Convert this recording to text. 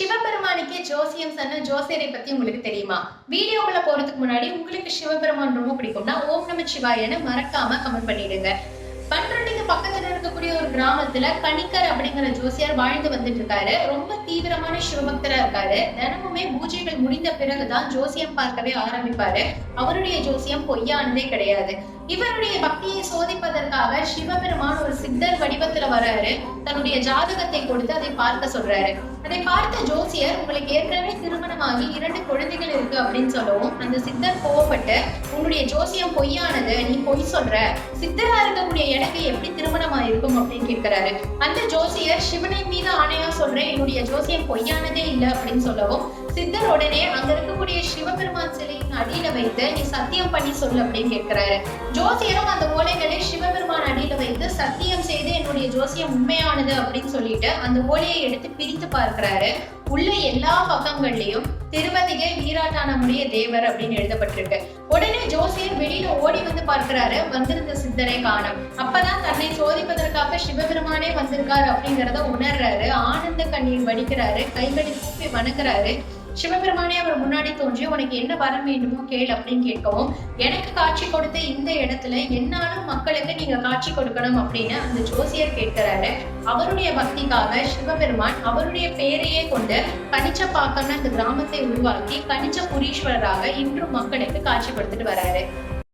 சிவபெருமானுக்கே ஜோசியம் சொன்ன ஜோசியரை பத்தி உங்களுக்கு தெரியுமா? வீடியோக்குள்ள போறதுக்கு முன்னாடி உங்களுக்கு சிவபெருமான் ரொம்ப பிடிக்கும்னா ஓம் நம சிவாயன்னு மறக்காம கமெண்ட் பண்ணிடுங்க. பண்ருட்டிக்கு பக்கத்துல இருக்கக்கூடிய ஒரு கிராமத்துல கணிக்கர் அப்படிங்கிற ஜோசியார் வாழ்ந்து வந்துட்டு இருக்காரு ரொம்ப தீவிரமான சிவபக்தரா இருக்காரு. தினமுமே பூஜைகள் முடிந்த பிறகுதான் ஜோசியம் பார்க்கவே ஆரம்பிப்பாரு. அவருடைய ஜோசியம் பொய்யானதே கிடையாது. இவருடைய பக்தியை சோதிப்பதற்காக சிவபெருமான் ஒரு சித்தர் வடிவத்துல வர்றாரு. தன்னுடைய ஜாதகத்தை கொடுத்து அதை பார்க்க சொல்றாரு. அதை பார்த்த ஜோசியர் உங்களுக்கு ஏற்கனவே திருமணமாகி இரண்டு குழந்தைகள் இருக்கு அப்படின்னு சொல்லவும் அந்த சித்தர் கோவப்பட்டு உன்னுடைய ஜோசியம் பொய்யானது நீ பொய் சொல்ற. சித்தரா இருக்கக்கூடிய எனக்கு எப்படி திருமணமா இருக்கும் அப்படின்னு கேட்கிறாரு. அந்த ஜோசியர் சிவனை மீது ஆணையா சொல்றேன். என்னுடைய ஜோசியம் பொய்யானதே இல்லை அப்படின்னு சொல்லவும் சித்தர் உடனே அங்க இருக்கக்கூடிய அடியில வைத்து நீ சத்தியம் பண்ணி சொல் அப்படின்னு கேட்கிறாரு. ஜோசியரும் அந்த ஓலைகளை சிவபெருமான் அடியில வைத்து சத்தியம் செய்து என்னுடைய ஜோசியம் உண்மையானது அப்படின்னு சொல்லிட்டு அந்த ஓலையை எடுத்து பிரித்து பார்க்கிறாரு. உள்ள எல்லா பக்கங்கள்லயும் திருவதிகை வீராட்டானமுடைய தேவர் அப்படின்னு எழுதப்பட்டிருக்கு. உடனே ஜோசியர் வெளியில ஓடி வந்து பார்க்கிறாரு வந்திருந்த சித்தரை காணும். அப்பதான் தன்னை சோதிப்பதற்காக சிவபெருமானே வந்திருக்காரு அப்படிங்கிறத உணர்றாரு. ஆனந்த கண்ணீர் வடிக்கிறாரு. கைகளை கூப்பி வணங்குறாரு. சிவபெருமானே அவர் முன்னாடி தோன்றி உனக்கு என்ன வரம் வேண்டுமோ கேள் அப்படின்னு கேட்கவும் எனக்கு காட்சி கொடுத்த இந்த இடத்துல என்னாலும் மக்களுக்கு நீங்க காட்சி கொடுக்கணும் அப்படின்னு அந்த ஜோசியர் கேட்கிறாரு. அவருடைய பக்திக்காக சிவபெருமான் அவருடைய பெயரையே கொண்டு கணிச்சப்பாக்கம்னு அந்த கிராமத்தை உருவாக்கி கணிச்ச புரீஸ்வரராக இன்றும் மக்களுக்கு காட்சி கொடுத்துட்டு வராரு.